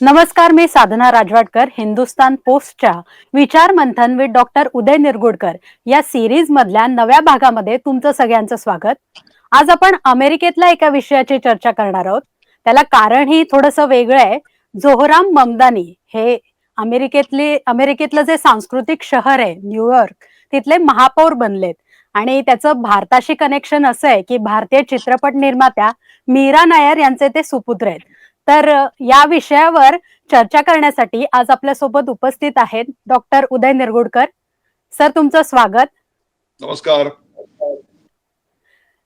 नमस्कार मी साधना राजवाडकर हिंदुस्तान पोस्टच्या विचार मंथन विथ डॉक्टर उदय निरगुडकर या सिरीज मधल्या नव्या भागामध्ये तुमचं सगळ्यांचं स्वागत. आज आपण अमेरिकेतल्या एका विषयाची चर्चा करणार आहोत. त्याला कारण ही थोडस वेगळं आहे. जोहराम ममदानी हे अमेरिकेतले अमेरिकेतलं जे सांस्कृतिक शहर आहे न्यूयॉर्क तिथले महापौर बनलेत. आणि त्याचं भारताशी कनेक्शन असं आहे की भारतीय चित्रपट निर्मात्या मीरा नायर यांचे ते सुपुत्र आहेत. तर या विषयावर चर्चा करण्यासाठी आज आपल्यासोबत उपस्थित आहेत डॉक्टर उदय निरगुडकर. सर तुमचं स्वागत. नमस्कार.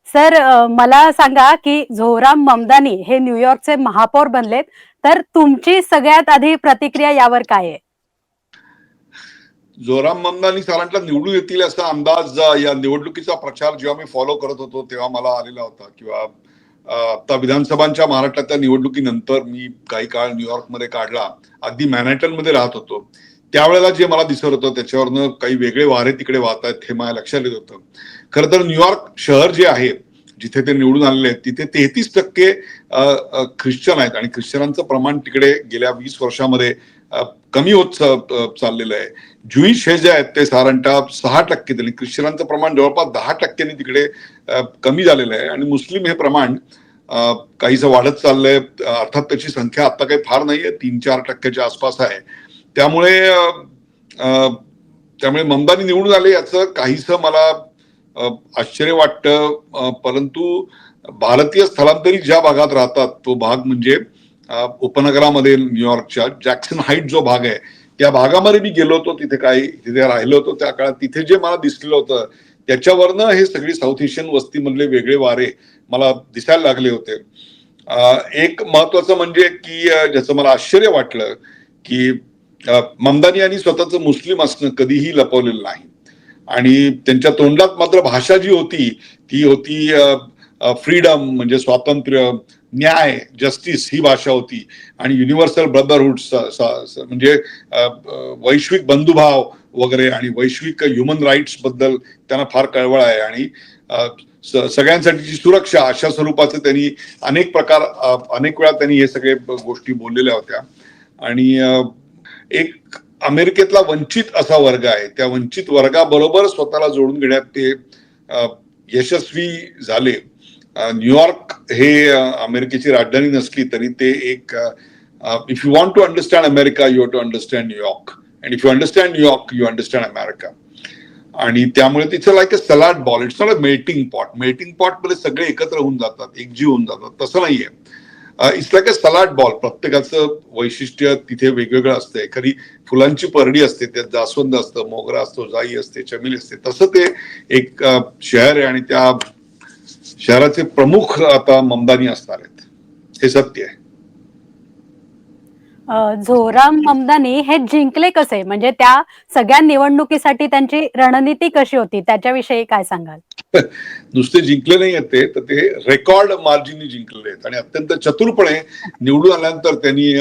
सर मला सांगा की झोराम ममदानी हे न्यूयॉर्कचे महापौर बनलेत. तर तुमची सगळ्यात आधी प्रतिक्रिया यावर काय आहे? जोराम ममदानी साधारणतः निवडून येतील असा अंदाज या निवडणुकीचा प्रचार जेव्हा मी फॉलो करत होतो तेव्हा मला आलेला होता किंवा आता विधानसभांच्या महाराष्ट्रातल्या निवडणुकीनंतर मी काही काळ न्यूयॉर्कमध्ये काढला. अगदी मॅनहॅटनमध्ये राहत होतो. त्यावेळेला जे मला दिसत होतं त्याच्यावरनं काही वेगळे वारे तिकडे वाहत आहेत हे माझ्या लक्षात येत होतं. खरं तर न्यूयॉर्क शहर जे आहे जिथे ते निवडून आलेले आहेत तिथे तेहतीस टक्के अ, ख्रिश्चन आहेत. आणि ख्रिश्चनांचं प्रमाण तिकडे गेल्या वीस वर्षामध्ये कमी होत चाललेलं आहे. ज्युईश हे जे आहेत ते साधारणतः सहा टक्के दिले. ख्रिश्चनांचं प्रमाण जवळपास दहा टक्क्यांनी तिकडे कमी झालेलं आहे. आणि मुस्लिम हे प्रमाण काहीसं वाढत चाललंय. अर्थात त्याची संख्या आता काही फार नाहीये. तीन चार टक्क्याच्या आसपास आहे. त्यामुळे त्यामुळे ममदानी निवडून आले याचं काहीसं मला आश्चर्य वाटतं. परंतु भारतीय स्थलांतरित ज्या भागात राहतात तो भाग म्हणजे उपनगरामध्ये न्यूयॉर्कच्या जॅक्सन हाईट जो भाग आहे त्या भागामध्ये मी गेलो होतो तिथे काही तिथे राहिलो होतो त्या काळात तिथे जे मला दिसलेलं होतं त्याच्यावरनं हे सगळी साऊथ एशियन वस्तीमधले वेगळे वारे मला दिसायला लागले होते. एक महत्वाचं म्हणजे की ज्याचं मला आश्चर्य वाटलं की ममदानी यांनी स्वतःचं मुस्लिम असणं कधीही लपवलेलं नाही. आणि त्यांच्या तोंडात मात्र भाषा जी होती ती होती फ्रीडम म्हणजे स्वातंत्र्य न्याय जस्टिस ही भाषा होती. आणि युनिव्हर्सल ब्रदरहुड म्हणजे वैश्विक बंधुभाव वगैरे आणि वैश्विक ह्युमन राईट्सबद्दल त्यांना फार कळवळ आहे. आणि सगळ्यांसाठीची सुरक्षा अशा स्वरूपाचे त्यांनी अनेक प्रकार अनेक वेळा त्यांनी हे सगळे गोष्टी बोललेल्या होत्या. आणि एक अमेरिकेतला वंचित असा वर्ग आहे. त्या वंचित वर्गाबरोबर स्वतःला जोडून घेण्यात ते यशस्वी झाले. न्यूयॉर्क हे अमेरिकेची राजधानी नसली तरी ते एक if you want to understand America you to understand New York and if you understand New York you understand America आणि त्यामुळे तिथे like a salad bowl it's not a melting pot melting पॉटमध्ये सगळे एकत्र होऊन जातात एकजीव होऊन जातात. तसं नाहीये. It's like a salad bowl प्रत्येकाचं वैशिष्ट्य तिथे वेगवेगळं असतं एखादी फुलांची परडी असते त्यात जास्वंद असतं मोगरा असतो जाई असते चमेली असते. तसं ते एक शहर आहे आणि त्या शहराचे प्रमुख आता ममदानी असणार आहेत. हे सत्य आहे. झोराम ममदानी हे जिंकले कसे? म्हणजे त्या सगळ्या निवडणुकीसाठी त्यांची रणनीती कशी होती? त्याच्याविषयी काय सांगाल? नुसते जिंकले नाही आहेत ते तर ते रेकॉर्ड मार्जिननी जिंकलेले आहेत. आणि अत्यंत चतुरपणे निवडून आल्यानंतर त्यांनी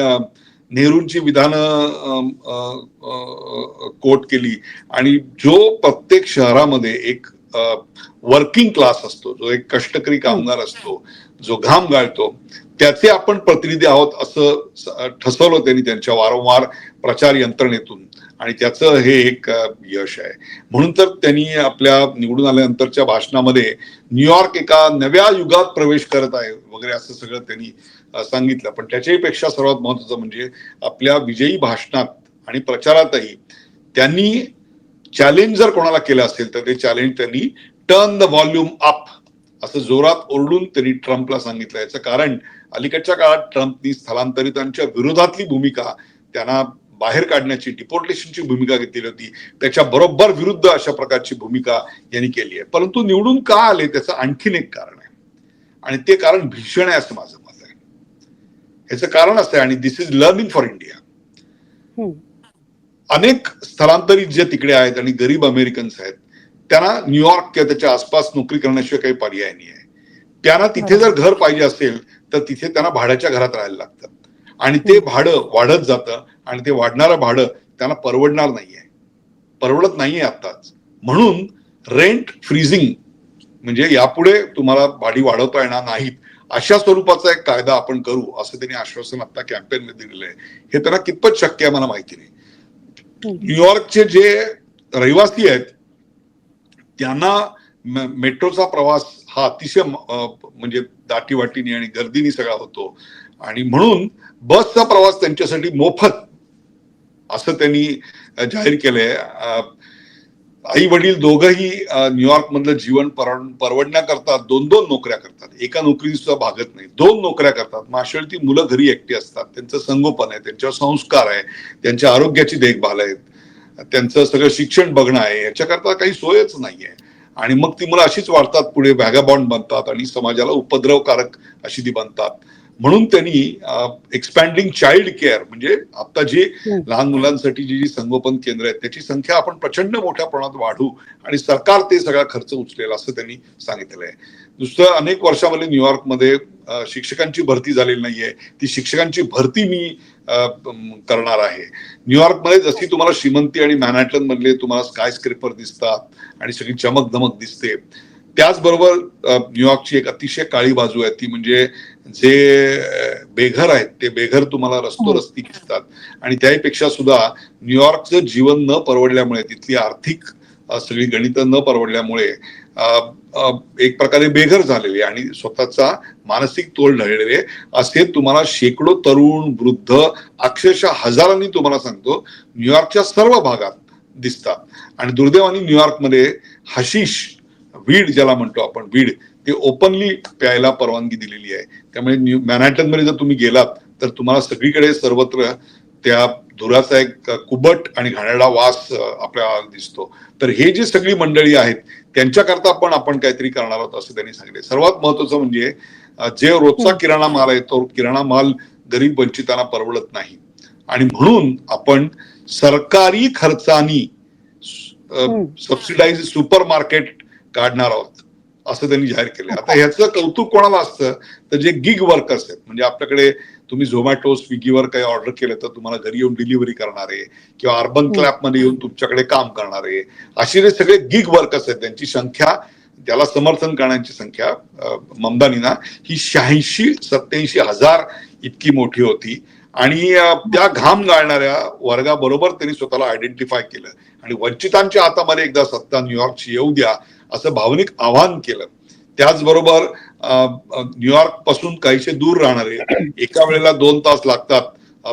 नेहरूंची विधानं कोट केली. आणि जो प्रत्येक शहरामध्ये एक वर्किंग क्लास असतो जो एक कष्टकरी कामगार असतो जो घाम गाळतो त्याचे आपण प्रतिनिधी आहोत असं ठसवलं त्यांनी त्यांच्या वारंवार प्रचार यंत्रणेतून. आणि त्याचं हे एक यश आहे. म्हणून तर त्यांनी आपल्या निवडून आल्यानंतरच्या भाषणामध्ये न्यूयॉर्क एका नव्या युगात प्रवेश करत आहे वगैरे असं सगळं त्यांनी सांगितलं. पण त्याच्याही पेक्षा सर्वात महत्वाचं म्हणजे आपल्या विजयी भाषणात आणि प्रचारातही त्यांनी चॅलेंज जर कोणाला केलं असेल तर ते चॅलेंज त्यांनी टर्न द व्हॉल्यूम अप असं जोरात ओरडून त्यांनी ट्रम्पला सांगितलं. याचं कारण अलीकडच्या काळात ट्रम्पनी स्थलांतरितांच्या विरोधातली भूमिका त्यांना बाहेर काढण्याची डिपोर्टेशनची भूमिका घेतलेली होती. त्याच्या बरोबर विरुद्ध अशा प्रकारची भूमिका यांनी केली आहे. परंतु निवडून का आले त्याचं आणखीन एक कारण आहे. आणि ते कारण भीषण आहे असं माझं मत आहे. ह्याचं कारण असं आहे आणि this is learning for India अनेक स्थलांतरित जे तिकडे आहेत आणि गरीब अमेरिकन्स आहेत त्यांना न्यूयॉर्क किंवा त्याच्या आसपास नोकरी करण्याशिवाय काही पर्याय नाही आहे त्यांना तिथे जर घर पाहिजे असेल तर तिथे त्यांना भाड्याच्या घरात राहायला लागतं. आणि ते भाडं वाढत जातं आणि ते वाढणारं भाडं त्यांना परवडणार नाहीये. परवडत नाहीये आताच म्हणून रेंट फ्रीजिंग म्हणजे यापुढे तुम्हाला भाडी वाढवता येणार नाहीत अशा स्वरूपाचा एक कायदा आपण करू असं त्यांनी आश्वासन आता कॅम्पेन मध्ये दिलेलं आहे. हे त्यांना कितपत शक्य आहे मला माहिती नाही. न्यूयॉर्कचे जे रहिवासी आहेत त्यांना मेट्रोचा प्रवास हा अतिशय म्हणजे दाटीवाटीने आणि गर्दीने सगळा होतो. आणि म्हणून बसचा प्रवास त्यांच्यासाठी मोफत असं त्यांनी जाहीर केलंय. आई वडील दोघंही न्यूयॉर्क मधलं जीवन परवडण्या परवडण्याकरता दोन दोन नोकऱ्या करतात. एका नोकरी सुद्धा भागत नाही. दोन नोकऱ्या करतात. माशेळ ती मुलं घरी एकटी असतात. त्यांचं संगोपन आहे. त्यांच्यावर संस्कार आहे. त्यांच्या आरोग्याची देखभाल आहे. त्यांचं सगळं शिक्षण बघणं आहे. याच्याकरता काही सोयच नाहीये. आणि मग ती मुलं अशीच वाढतात पुढे. व्हॅगाबॉन्ड बनतात आणि समाजाला उपद्रवकारक अशी ती बनतात. म्हणून त्यांनी एक्सपॅन्डिंग चाइल्ड केअर म्हणजे आता जी. लहान मुलांसाठी जी जी संगोपन केंद्र आहेत त्याची संख्या आपण प्रचंड मोठ्या प्रमाणात वाढू आणि सरकार ते सगळा खर्च उचलेल असं त्यांनी सांगितलेलं आहे. दुसरं अनेक वर्षामध्ये न्यूयॉर्कमध्ये शिक्षकांची भरती झालेली नाहीये. ती शिक्षकांची भरती मी करणार आहे. न्यूयॉर्कमध्ये जशी तुम्हाला श्रीमंती आणि मॅनहॅटन मधले तुम्हाला स्काय स्क्रेपर दिसतात आणि सगळी चमक धमक दिसते त्याचबरोबर न्यूयॉर्कची एक अतिशय काळी बाजू आहे. ती म्हणजे जे बेघर आहेत ते बेघर तुम्हाला रस्ती दिसतात. आणि त्याहीपेक्षा सुद्धा न्यूयॉर्कचं जीवन न परवडल्यामुळे तिथली आर्थिक सगळी गणितं न परवडल्यामुळे एक प्रकारे बेघर झालेले आणि स्वतःचा मानसिक तोल ढळलेले असे तुम्हाला शेकडो तरुण वृद्ध अक्षरशः हजारांनी तुम्हाला सांगतो न्यूयॉर्कच्या सर्व भागात दिसतात. आणि दुर्दैवाने न्यूयॉर्कमध्ये हशिश वीड ज्याला म्हणतो आपण वीड ते ओपनली प्यायला परवानगी दिलेली आहे. त्यामुळे न्यू मॅनहॅटनमध्ये जर तुम्ही गेलात तर तुम्हाला सगळीकडे सर्वत्र त्या धुराचा एक कुबट आणि घाणेरडा वास आपल्याला दिसतो. तर हे जी सगळी मंडळी आहेत त्यांच्याकरता पण आपण काहीतरी करणार आहोत असं त्यांनी सांगितले. सर्वात महत्वाचं म्हणजे जे रोजचा हम्म. किराणा माल आहे तो किराणा माल गरीब वंचितांना परवडत नाही. आणि म्हणून आपण सरकारी खर्चानी हम्म. सबसिडाइज सुपर मार्केट काढणार आहोत. असं त्यांनी जाहीर केलं आता ह्याचं कौतुक कोणाला असतं? तर जे गिग वर्कर्स आहेत म्हणजे आपल्याकडे तुम्ही झोमॅटो स्विगीवर काही ऑर्डर केलं तर तुम्हाला घरी येऊन डिलिव्हरी करणारे किंवा अर्बन हम्म. क्लॅपमध्ये येऊन तुमच्याकडे काम करणारे असे जे सगळे गिग वर्कर्स आहेत त्यांची संख्या त्याला समर्थन करण्याची संख्या ममदानीना ही शहाऐंशी सत्याऐंशी हजार इतकी मोठी होती. आणि त्या घाम गाळणाऱ्या वर्गाबरोबर त्यांनी स्वतःला आयडेंटिफाय केलं. आणि वंचितांच्या हातामध्ये एकदा सत्ता न्यूयॉर्कची येऊ द्या असं भावनिक आवाहन केलं. त्याचबरोबर न्यूयॉर्कपासून काहीसे दूर राहणारे एका वेळेला दोन तास लागतात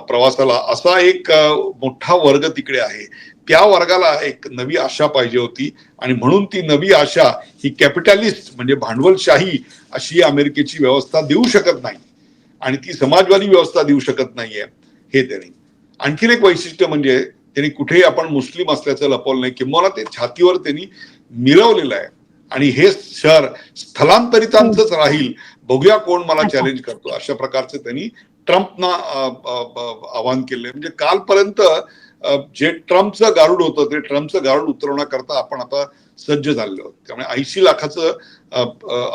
प्रवासाला असा एक मोठा वर्ग तिकडे आहे. त्या वर्गाला एक नवी आशा पाहिजे होती आणि म्हणून ती नवी आशा ही कॅपिटलिस्ट म्हणजे भांडवलशाही अशी अमेरिकेची व्यवस्था देऊ शकत नाही. आणि ती समाजवादी व्यवस्था देऊ शकत नाहीये हे त्यांनी. आणखीन एक वैशिष्ट्य म्हणजे त्यांनी कुठेही आपण मुस्लिम असल्याचं लपवलं नाही किंवा ते छातीवर त्यांनी मिरवलेलं आहे. आणि हे शहर स्थलांतरितांचंच राहील बघूया कोण मला. चॅलेंज करतो. अशा प्रकारचं त्यांनी ट्रम्पना आवाहन केलंय म्हणजे कालपर्यंत जे ट्रम्पचं गारुड होतं ते ट्रम्पचं गारुड उतरवण्याकरता आपण आता सज्ज झालेलो त्यामुळे ऐंशी लाखाचं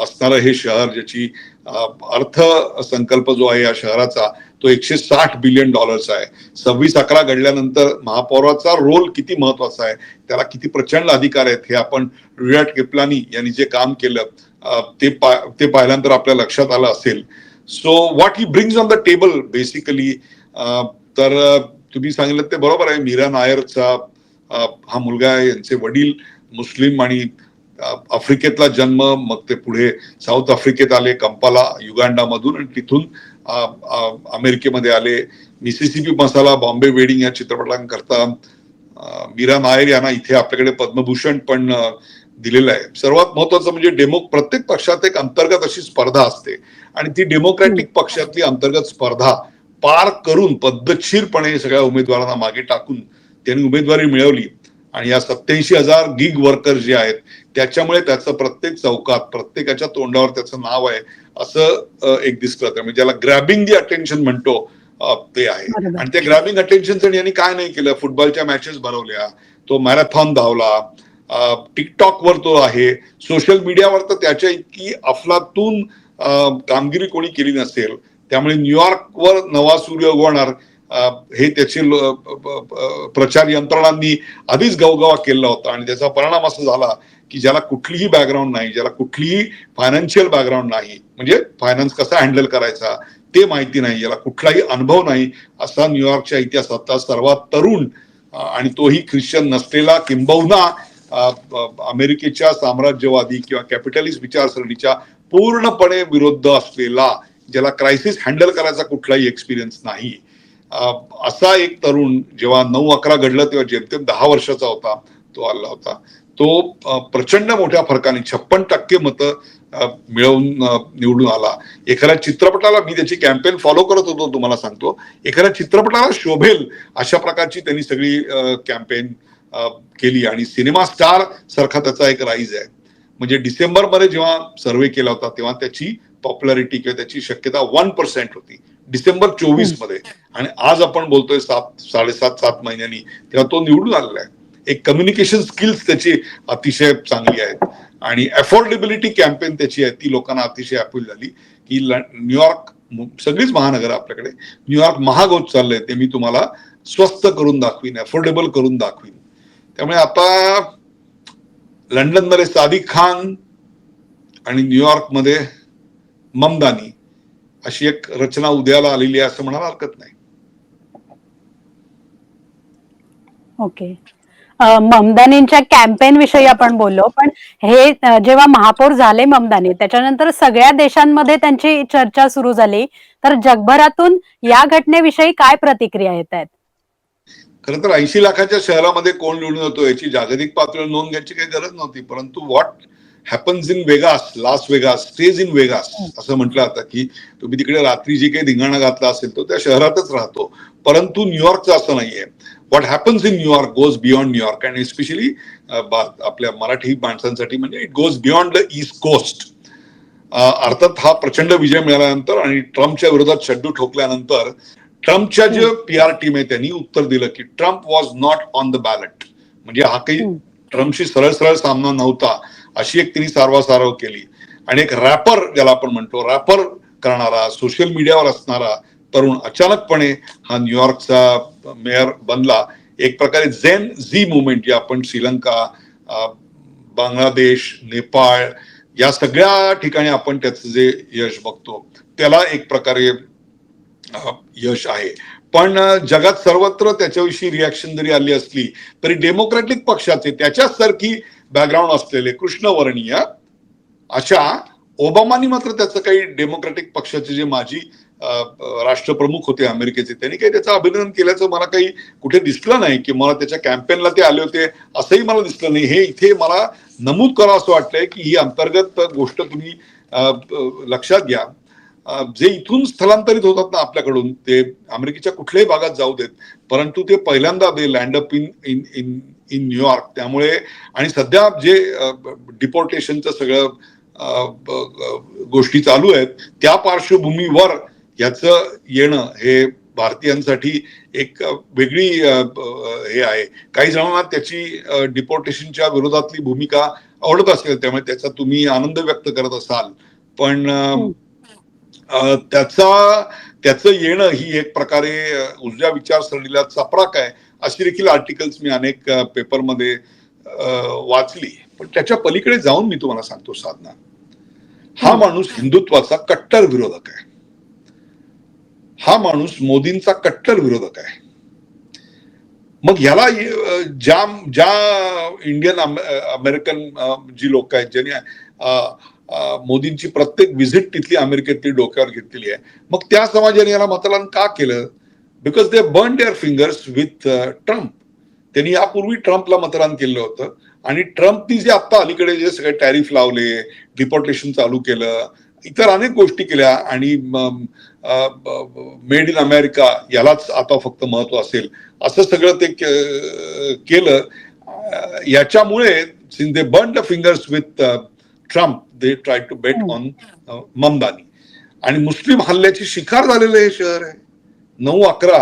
असणारं हे शहर ज्याची अर्थसंकल्प अर्थ संकल्प जो आहे या शहराचा तो एकशे साठ बिलियन डॉलर्स आहे. सव्वीस अकरा घडल्यानंतर महापौराचा रोल किती महत्त्वाचा आहे? त्याला किती प्रचंड अधिकार आहेत? हे आपण विराट किपलानी यांनी जे काम केलं ते पा- ते पाहिल्यानंतर आपल्या लक्षात आलं असेल. So what he brings on the table basically तर तुम्ही सांगितलं ते बरोबर आहे. मीरा नायरचा हा मुलगा आहे यांचे वडील मुस्लिम आणि आफ्रिकेतला जन्म मग ते पुढे साऊथ आफ्रिकेत आले कंपाला युगांडामधून आणि तिथून अमेरिकेमध्ये आले. मिसिसिपी मसाला बॉम्बे वेडिंग या चित्रपटांकरता मीरा नायर यांना इथे आपल्याकडे पद्मभूषण पण दिलेलं आहे. सर्वात महत्वाचं म्हणजे डेमो प्रत्येक पक्षात एक अंतर्गत अशी स्पर्धा असते. आणि ती डेमोक्रॅटिक पक्षातली अंतर्गत स्पर्धा पार करून पद्धतशीरपणे सगळ्या उमेदवारांना मागे टाकून त्यांनी उमेदवारी मिळवली. आणि या सत्याऐंशी हजार गिग वर्कर जे आहेत त्याच्यामुळे त्याचं प्रत्येक चौकात प्रत्येकाच्या तोंडावर त्याचं नाव आहे असं एक दिसतं. त्यामुळे ज्याला ग्रॅबिंग दी अटेन्शन म्हणतो ते आहे. आणि त्या ग्रॅबिंग अटेन्शन यांनी काय नाही केलं? फुटबॉलच्या मॅचेस भरवल्या तो मॅरेथॉन धावला टिकटॉकवर तो आहे सोशल मीडियावर तर त्याच्या इतकी अफलातून कामगिरी कोणी केली नसेल त्यामुळे न्यूयॉर्कवर नवा सूर्य उगवणार हे त्याचे प्रचार यंत्रणांनी आधीच गवगवा केला होता. आणि त्याचा परिणाम असा झाला की ज्याला कुठलीही बॅकग्राऊंड नाही ज्याला कुठलीही फायनान्शियल बॅकग्राऊंड नाही म्हणजे फायनान्स कसा हँडल करायचा ते माहिती नाही याला कुठलाही अनुभव नाही असा न्यूयॉर्कच्या इतिहासातला सर्वात तरुण आणि तोही ख्रिश्चन नसलेला किंबहुना अमेरिकेच्या साम्राज्यवादी किंवा कॅपिटलिस्ट विचारसरणीच्या पूर्णपणे विरुद्ध असलेला ज्याला क्रायसिस हँडल करायचा कुठलाही एक्सपिरियन्स नाही. असा एक तरुण जेव्हा नऊ अकरा घडलं तेव्हा जेमतेम दहा वर्षाचा होता तो आला होता. तो प्रचंड मोठ्या फरकाने छप्पन टक्के मतं मिळवून निवडून आला. एखाद्या चित्रपटाला मी त्याची कॅम्पेन फॉलो करत होतो तुम्हाला सांगतो. एखाद्या चित्रपटाला शोभेल अशा प्रकारची त्यांनी सगळी कॅम्पेन केली आणि सिनेमा स्टार सारखा त्याचा एक राईज आहे. म्हणजे डिसेंबरमध्ये जेव्हा सर्वे केला होता तेव्हा त्याची पॉप्युलरिटी किंवा त्याची शक्यता वन पर्सेंट होती. डिसेंबर चोवीसमध्ये. आणि आज आपण बोलतोय सात साडेसात सात महिन्यांनी. तेव्हा तो निवडून आलेला आहे. एक कम्युनिकेशन स्किल्स त्याची अतिशय चांगली आहेत. आणि अफोर्डेबिलिटी कॅम्पेन त्याची आहे. ती लोकांना अतिशय अपील झाली की न्यूयॉर्क सगळीच महानगर आपल्याकडे. न्यूयॉर्क महाग होत चाललंय ते मी तुम्हाला स्वस्त करून दाखवीन अफोर्डेबल करून दाखवीन. त्यामुळे आता लंडनमध्ये सादिक खान आणि न्यूयॉर्कमध्ये ममदानी. अशी एक रचना उद्याला आलेली आहे असं म्हणायला हरकत नाही. ओके. ममदानींच्या कॅम्पेन विषयी आपण बोललो पण हे जेव्हा महापौर झाले ममदानी त्याच्यानंतर सगळ्या देशांमध्ये त्यांची चर्चा सुरू झाली. तर जगभरातून या घटनेविषयी काय प्रतिक्रिया येत आहेत? खरं तर ऐंशी लाखाच्या शहरामध्ये कोण निवडून येतो याची जागतिक पातळीवर नोंद घ्यायची काही गरज नव्हती परंतु what happens in Vegas Las Vegas stays in Vegas असं म्हटलं जातं की तुम्ही तिकडे रात्री जे काही धिंगाणा घातला असेल तो त्या शहरातच राहतो. परंतु न्यूयॉर्कचं असं नाहीये. What happens in New York goes beyond New York and especially आपल्या मराठी माणसांसाठी म्हणजे it goes beyond the east coast अर्थात हा प्रचंड विजय मिळाल्यानंतर आणि ट्रम्पच्या विरोधात शड्डू ठोकल्यानंतर ट्रम्पच्या जे पी आर टीम आहे त्यांनी उत्तर दिलं की Trump was not on the ballot म्हणजे हा काही. ट्रम्पशी सरळ सरळ सामना नव्हता. अशी एक तिने सारवासारव केली. आणि एक रॅपर ज्याला आपण म्हणतो रॅपर करणारा सोशल मीडियावर असणारा तरुण अचानकपणे हा न्यूयॉर्कचा मेयर बनला. एक प्रकारे झेन झी मुवमेंट जे आपण श्रीलंका बांगलादेश नेपाळ या सगळ्या ठिकाणी आपण त्याचं जे यश बघतो त्याला एक प्रकारे यश आहे. पण जगात सर्वत्र त्याच्याविषयी रिॲक्शन जरी आली असली तरी डेमोक्रॅटिक पक्षाचे त्याच्यासारखी बॅकग्राऊंड असलेले कृष्णवर्णीय अशा ओबामानी मात्र त्याचं काही डेमोक्रॅटिक पक्षाचे जे माजी राष्ट्रप्रमुख होते अमेरिकेचे त्यांनी काही त्याचं अभिनंदन केल्याचं मला काही कुठे दिसलं नाही की मला त्याच्या कॅम्पेनला ते आले होते असंही मला दिसलं नाही. हे इथे मला नमूद करा असं वाटतंय की ही अंतर्गत गोष्ट तुम्ही लक्षात घ्या. जे इथून स्थलांतरित होतात ना आपल्याकडून ते अमेरिकेच्या कुठल्याही भागात जाऊ देत परंतु ते पहिल्यांदा they land up in in in in New York त्यामुळे आणि सध्या जे डिपोर्टेशनचं सगळं गोष्टी चालू आहेत त्या पार्श्वभूमीवर याचं येणं हे भारतीयांसाठी एक वेगळी हे आहे. काही जणांना त्याची डिपोर्टेशनच्या विरोधातली भूमिका आवडत असेल त्यामुळे त्याचा तुम्ही आनंद व्यक्त करत असाल. पण हो. त्याचा त्याचं येणं ही एक प्रकारे उजव्या विचारसरणीला चपराक आहे अशी देखील आर्टिकल्स मी अनेक पेपरमध्ये वाचली. पण त्याच्या पलीकडे जाऊन मी तुम्हाला सांगतो साधना. हा. माणूस हिंदुत्वाचा कट्टर विरोधक आहे. हा माणूस मोदींचा कट्टर विरोधक आहे. मग ह्याला अ, ज्या ज्या इंडियन अमेरिकन जी लोक आहेत ज्यांनी मोदींची प्रत्येक व्हिजिट तिथली अमेरिकेतली डोक्यावर घेतलेली आहे. मग त्या समाजाने याला मतदान का केलं? Because they burn their fingers with Trump त्यांनी यापूर्वी ट्रम्पला मतदान केलं होतं. आणि ट्रम्पनी जे आता अलीकडे जे सगळे टॅरिफ लावले डिपोर्टेशन चालू केलं इतर अनेक गोष्टी केल्या आणि मेड इन अमेरिका यालाच आता फक्त महत्त्व असेल. असं सगळं ते केलं. याच्यामुळे since they burn the fingers with Trump they try to bet. On Mamdani आणि मुस्लिम हल्ल्याची शिकार झालेलं हे शहर आहे. नऊ अकरा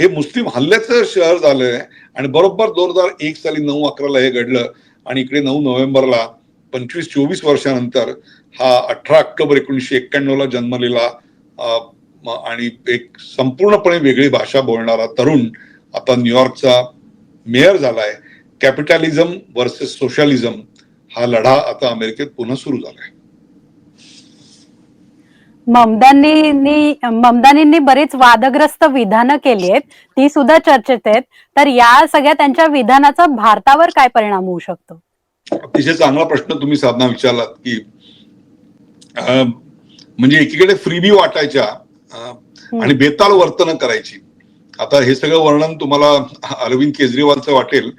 हे मुस्लिम हल्ल्याचं शहर झालंय. आणि बरोबर दोन हजार एक साली नऊ अकराला हे घडलं. आणि इकडे नऊ नोव्हेंबरला पंचवीस चोवीस वर्षानंतर हा अठरा ऑक्टोबर एकोणीसशे एक्क्याण्णव ला जन्मलेला आणि एक संपूर्णपणे वेगळी भाषा बोलणारा तरुण आता न्यूयॉर्कचा मेयर झालाय. कॅपिटॅलिझम वर्सेस सोशलिझम हा लढा आता अमेरिकेत पुन्हा सुरू झालाय. ममदानींनी ममदानींनी बरीच वादग्रस्त विधानं केली आहेत ती सुद्धा चर्चेत आहेत. तर या सगळ्या त्यांच्या विधानाचा भारतावर काय परिणाम होऊ शकतो? अतिशय चांगला प्रश्न तुम्ही साधना विचारलात की म्हणजे एकीकडे फ्रीबी वाटायच्या आणि बेताल वर्तन करायची. आता हे सगळं वर्णन तुम्हाला अरविंद केजरीवालचं वाटेल.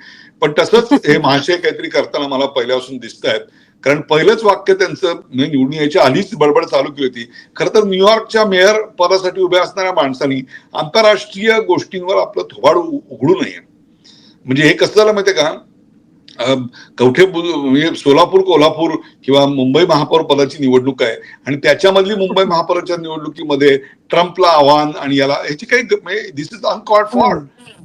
पण तसंच हे महाशय काहीतरी करताना मला पहिल्यापासून दिसत आहेत कारण पहिलंच वाक्य त्यांचं म्हणजे निवडून यायच्या आधीच बडबड चालू केली होती. खरं तर न्यूयॉर्कच्या मेयर पदासाठी उभ्या असणाऱ्या माणसांनी आंतरराष्ट्रीय गोष्टींवर आपलं थोबाड उघडू नये. म्हणजे हे कसं झालं माहितीये का? कवठे म्हणजे सोलापूर कोल्हापूर किंवा मुंबई महापौर पदाची निवडणूक आहे आणि त्याच्यामधली मुंबई महापौराच्या निवडणुकीमध्ये ट्रम्पला आव्हान आणि याला ह्याची काही दिस इज अनकॉर्ड फॉर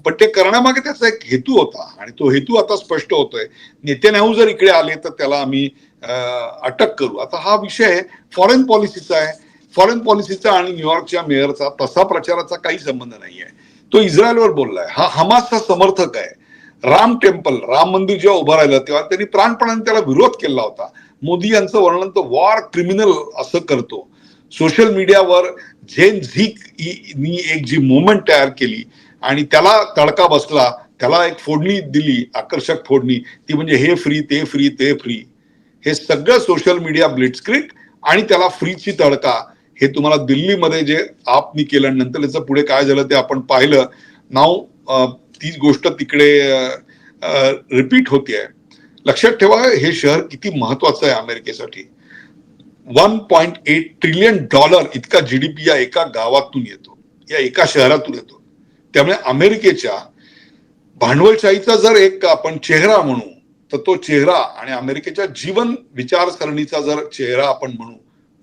पण ते करण्यामागे त्याचा एक हेतू होता आणि तो हेतू आता स्पष्ट होतोय. नेत्यानाहू जर इकडे आले तर त्याला आम्ही अटक करू. आता हा विषय फॉरेन पॉलिसीचा आहे. फॉरेन पॉलिसीचा आणि न्यूयॉर्कच्या मेयरचा तसा प्रचाराचा काही संबंध नाही आहे तो इस्रायलवर बोललाय. हा हमासचा समर्थक आहे. राम टेम्पल राम मंदिर जेव्हा उभं राहिलं तेव्हा त्यांनी प्राणपणाने त्याला विरोध केला होता. मोदी यांचं वर्णन तर वॉर क्रिमिनल असं करतो. सोशल मीडियावर झेन झीक नी एक जी मुवमेंट तयार केली आणि त्याला तडका बसला त्याला एक फोडणी दिली आकर्षक फोडणी. ती म्हणजे हे फ्री ते फ्री ते फ्री हे सगळं सोशल मीडिया ब्लिट्सक्रिक आणि त्याला फ्रीची तडका. हे तुम्हाला दिल्लीमध्ये जे आपनी केलं नंतर त्याचं पुढे काय झालं ते आपण पाहिलं. नाव तीच ती गोष्ट तिकडे रिपीट होते लक्षात ठेवा हे शहर किती महत्वाचं आहे अमेरिकेसाठी. One point eight trillion dollar इतका जीडीपी या एका गावातून येतो. या एका शहरातून येतो. त्यामुळे अमेरिकेच्या भांडवलशाहीचा जर एक आपण चेहरा म्हणू तर तो चेहरा आणि अमेरिकेच्या जीवन विचारसरणीचा जर चेहरा आपण म्हणू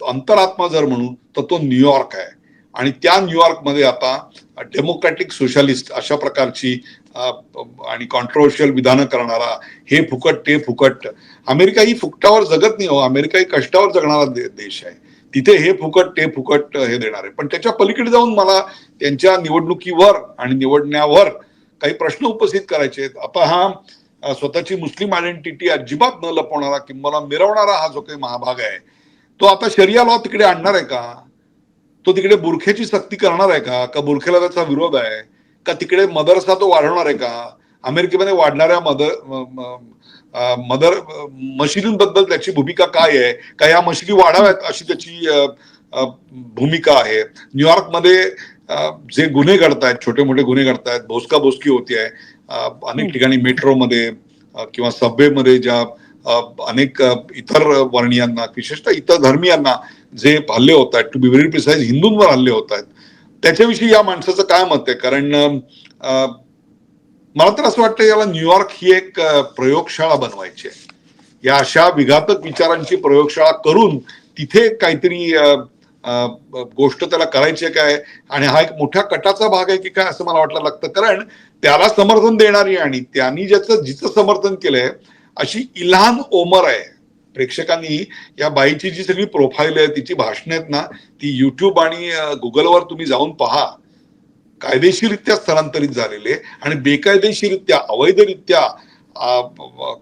तो अंतरात्मा जर म्हणू तर तो न्यूयॉर्क आहे. आणि त्या न्यूयॉर्कमध्ये आता डेमोक्रॅटिक सोशलिस्ट अशा प्रकारची आणि कॉन्ट्रोवर्शियल विधानं करणारा हे फुकट ते फुकट. अमेरिका ही फुकटावर जगत नाही हो. अमेरिका ही कष्टावर जगणारा दे- देश आहे. तिथे हे फुकट ते फुकट हे देणार. आहे पण त्याच्या पलीकडे जाऊन मला त्यांच्या निवडणुकीवर आणि निवडण्यावर काही प्रश्न उपस्थित करायचे आहेत. आता हा स्वतःची मुस्लिम आयडेंटिटी अजिबात न लपवणारा किंवा मिरवणारा हा जो काही महाभाग आहे तो आता शरिया लॉ तिकडे आणणार आहे का? तो तिकडे बुरख्याची सक्ती करणार आहे का? का बुरखेला त्याचा विरोध आहे? का तिकडे मदरसा तो वाढवणार आहे का? अमेरिकेमध्ये वाढणाऱ्या मदर मदर मशिदींबद्दल त्याची भूमिका काय आहे? का या मशिदी वाढाव्यात अशी त्याची भूमिका आहे? न्यूयॉर्कमध्ये जे गुन्हे घडतायत छोटे मोठे गुन्हे घडतायत भोसका भोसकी होती आहे. अनेक ठिकाणी मेट्रोमध्ये किंवा सबवेमध्ये ज्या अनेक इतर वर्णीयांना विशेषतः इतर धर्मीयांना जे हल्ले होत आहेत टू बी व्हेरी प्रिसाईज हिंदूंवर हल्ले होत आहेत त्याच्याविषयी या माणसाचं काय मत आहे? कारण मला तर असं वाटतं याला न्यूयॉर्क ही एक प्रयोगशाळा बनवायची आहे. या अशा विघातक विचारांची प्रयोगशाळा करून तिथे काहीतरी गोष्ट त्याला करायची आहे काय? आणि हा एक मोठ्या कटाचा भाग आहे की काय असं मला वाटलं लागतं. कारण त्याला समर्थन देणारी आणि त्यांनी ज्याचं जिचं समर्थन केलंय अशी इल्हान ओमर आहे. प्रेक्षकांनी या बाईची जी सगळी प्रोफाईल आहे तिची भाषणं आहेत ना ती युट्यूब आणि गुगलवर तुम्ही जाऊन पहा. कायदेशीररित्या स्थलांतरित झालेले आणि बेकायदेशीररित्या अवैधरित्या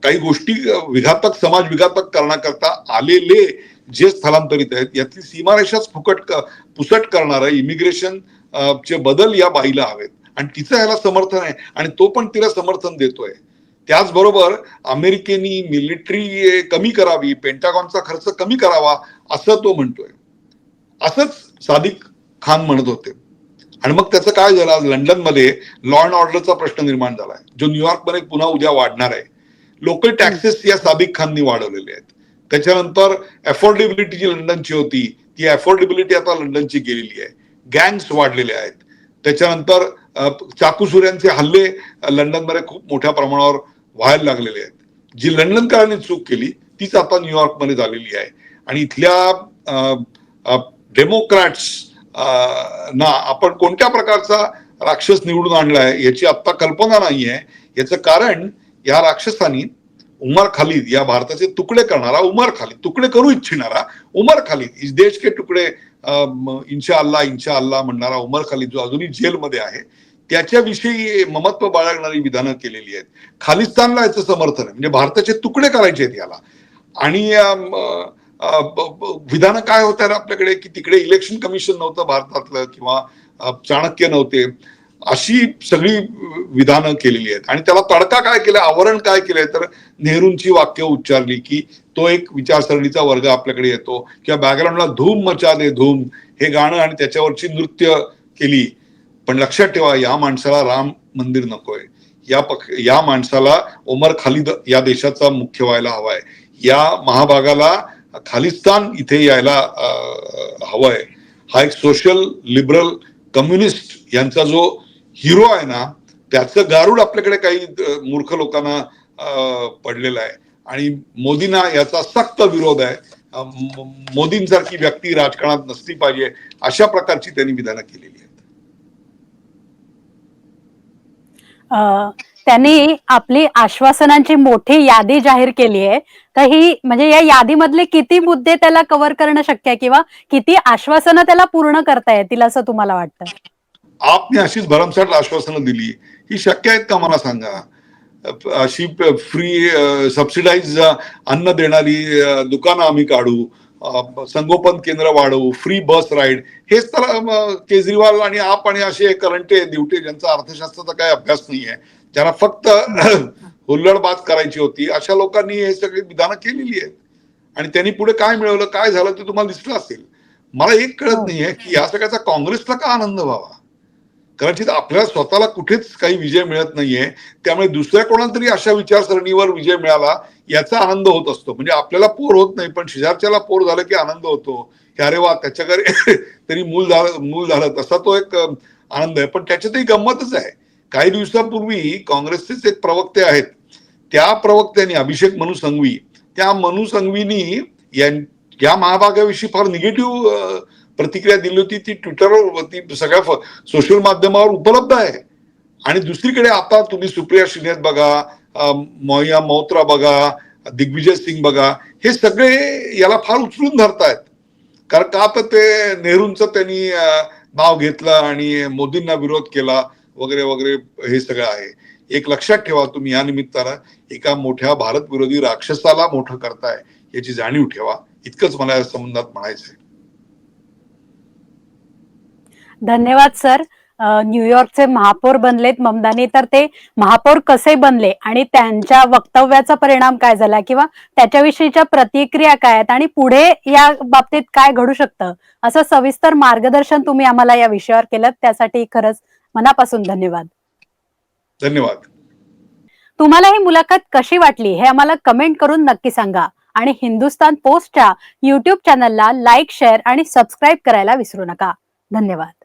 काही गोष्टी विघातक समाज विघातक करण्याकरता आलेले जे स्थलांतरित आहेत यातली सीमारेषाच फुकट पुसट करणार इमिग्रेशन चे बदल या बाईला हवेत. आणि तिचं ह्याला समर्थन आहे आणि तो पण तिला समर्थन देतोय. त्याचबरोबर अमेरिकेनी मिलिटरी कमी करावी पेंटागॉनचा खर्च कमी करावा असं तो म्हणतोय. असंच सादिक खान म्हणत होते. आणि मग त्याचं काय झालं? आज लंडनमध्ये लॉ अँड ऑर्डरचा प्रश्न निर्माण झालाय. जो न्यूयॉर्कमध्ये पुन्हा उद्या वाढणार आहे. लोकल टॅक्सेस या सादिक खाननी वाढवलेले आहेत. त्याच्यानंतर अफोर्डेबिलिटी जी लंडनची होती ती अफोर्डेबिलिटी आता लंडनची गेलेली आहे. गँग्स वाढलेले आहेत. त्याच्यानंतर चाकूसुऱ्यांचे हल्ले लंडनमध्ये खूप मोठ्या प्रमाणावर व्हायला लागलेले आहेत. जी लंडनकरांनी चूक केली तीच आता न्यूयॉर्कमध्ये झालेली आहे. आणि इथल्या डेमोक्रॅट्स ना आपण कोणत्या प्रकारचा राक्षस निवडून आणलाय याची आता कल्पना नाही आहे याचं कारण या राक्षसानी उमर खालिद या भारताचे तुकडे करणारा उमर खालिद तुकडे करू इच्छिणारा उमर खालिद इस देश के तुकडे इन्शा अल्ला इन्शा अल्ला म्हणणारा उमर खालिद जो अजूनही जेलमध्ये आहे त्याच्याविषयी ममत्व बाळगणारी विधानं केलेली आहेत. खालिस्तानला याचं समर्थन आहे. म्हणजे भारताचे तुकडे करायचे आहेत याला. आणि विधानं काय होत्या आपल्याकडे की तिकडे इलेक्शन कमिशन नव्हतं भारतातलं किंवा चाणक्य नव्हते. अशी सगळी विधानं केलेली आहेत. आणि त्याला तडका काय केला आवरण काय केलंय? तर नेहरूंची वाक्य उच्चारली की तो एक विचारसरणीचा वर्ग आपल्याकडे येतो. किंवा बॅकग्राऊंडला धूम मचा दे धूम. हे गाणं आणि त्याच्यावरची नृत्य केली. पण लक्षात ठेवा या माणसाला राम मंदिर नकोय. या पक्ष या माणसाला ओमर खालिद या देशाचा मुख्य व्हायला हवाय. या महाभागाला खालिस्तान इथे यायला अं, हवंय. हा एक सोशल लिबरल कम्युनिस्ट यांचा जो हिरो आहे ना त्याचं गारूड आपल्याकडे काही मूर्ख लोकांना अं, पडलेलं आहे. आणि मोदींना याचा सक्त विरोध आहे. मोदींसारखी व्यक्ती राजकारणात नसली पाहिजे अशा प्रकारची त्यांनी विधानं केलेली आहेत अ, त्यांनी आपली आश्वासनांची मोठी यादी जाहीर केली आहे. तर ही म्हणजे या यादीमधले किती मुद्दे त्याला कव्हर करणं शक्य आहे किंवा किती आश्वासनं त्याला पूर्ण करता येतील असं तुम्हाला वाटतं? आपने अशीच भरमसाठ आश्वासनं दिली. ही शक्य आहेत का मला सांगा? अशी फ्री सबसिडाईज अन्न देणारी दुकानं आम्ही काढू. संगोपन केंद्र वाढवू फ्री बस राईड हेच तर केजरीवाल आणि आप आणि असे करंटे दिवटे ज्यांचा अर्थशास्त्राचा काही अभ्यास नाहीये ज्यांना फक्त हुल्लडबाज करायची होती अशा लोकांनी हे सगळी विधानं केलेली आहेत. आणि त्यांनी पुढे काय मिळवलं काय झालं ते तुम्हाला दिसलं असेल. मला एक कळत हो. नाहीये की या सगळ्याचा काँग्रेसला का आनंद व्हावा? कदाचित आपल्याला स्वतःला कुठेच काही विजय मिळत नाहीये. त्यामुळे दुसऱ्या कोणाला तरी अशा विचारसरणीवर विजय मिळाला याचा आनंद होत असतो. म्हणजे आपल्याला पोर होत नाही पण शेजारच्याला पोर झालं की आनंद होतो. की अरे वा त्याच्या घरी तरी मूल झालं मूल झालं. तसा तो एक आनंद आहे. पण त्याच्यातही गंमतच आहे. काही दिवसापूर्वी काँग्रेसचेच एक प्रवक्ते आहेत. त्या प्रवक्त्यांनी अभिषेक मनु संघवी त्या मनु संघवीनी या महाभागाविषयी फार निगेटिव्ह प्रतिक्रिया दिली होती ती ट्विटरवर सगळ्या सोशल माध्यमावर उपलब्ध आहे. आणि दुसरीकडे आता तुम्ही सुप्रिया श्रीनेत बघा अं, मोहिया मौत्रा बघा दिग्विजय सिंग बघा हे सगळे याला फार उचलून धरतायत. कारण का तर ते नेहरूंचं त्यांनी नाव घेतलं आणि मोदींना विरोध केला वगैरे वगैरे हे सगळं आहे. एक लक्षात ठेवा तुम्ही या निमित्तानं एका मोठ्या भारत विरोधी राक्षसाला मोठं करताय याची जाणीव ठेवा. इतकंच मला या संबंधात म्हणायचंय. धन्यवाद सर. न्यूयॉर्कचे महापौर बनलेत ममदानी. तर ते महापौर कसे बनले आणि त्यांच्या वक्तव्याचा परिणाम काय झाला किंवा त्याच्याविषयीच्या प्रतिक्रिया काय आहेत आणि पुढे या बाबतीत काय घडू शकतं? असं सविस्तर मार्गदर्शन तुम्ही आम्हाला या विषयावर केलं त्यासाठी खरंच मनापासून धन्यवाद. धन्यवाद. तुम्हाला ही मुलाखत कशी वाटली हे आम्हाला कमेंट करून नक्की सांगा आणि हिंदुस्तान पोस्टच्या युट्यूब चॅनलला लाईक शेअर आणि सबस्क्राईब करायला विसरू नका. धन्यवाद.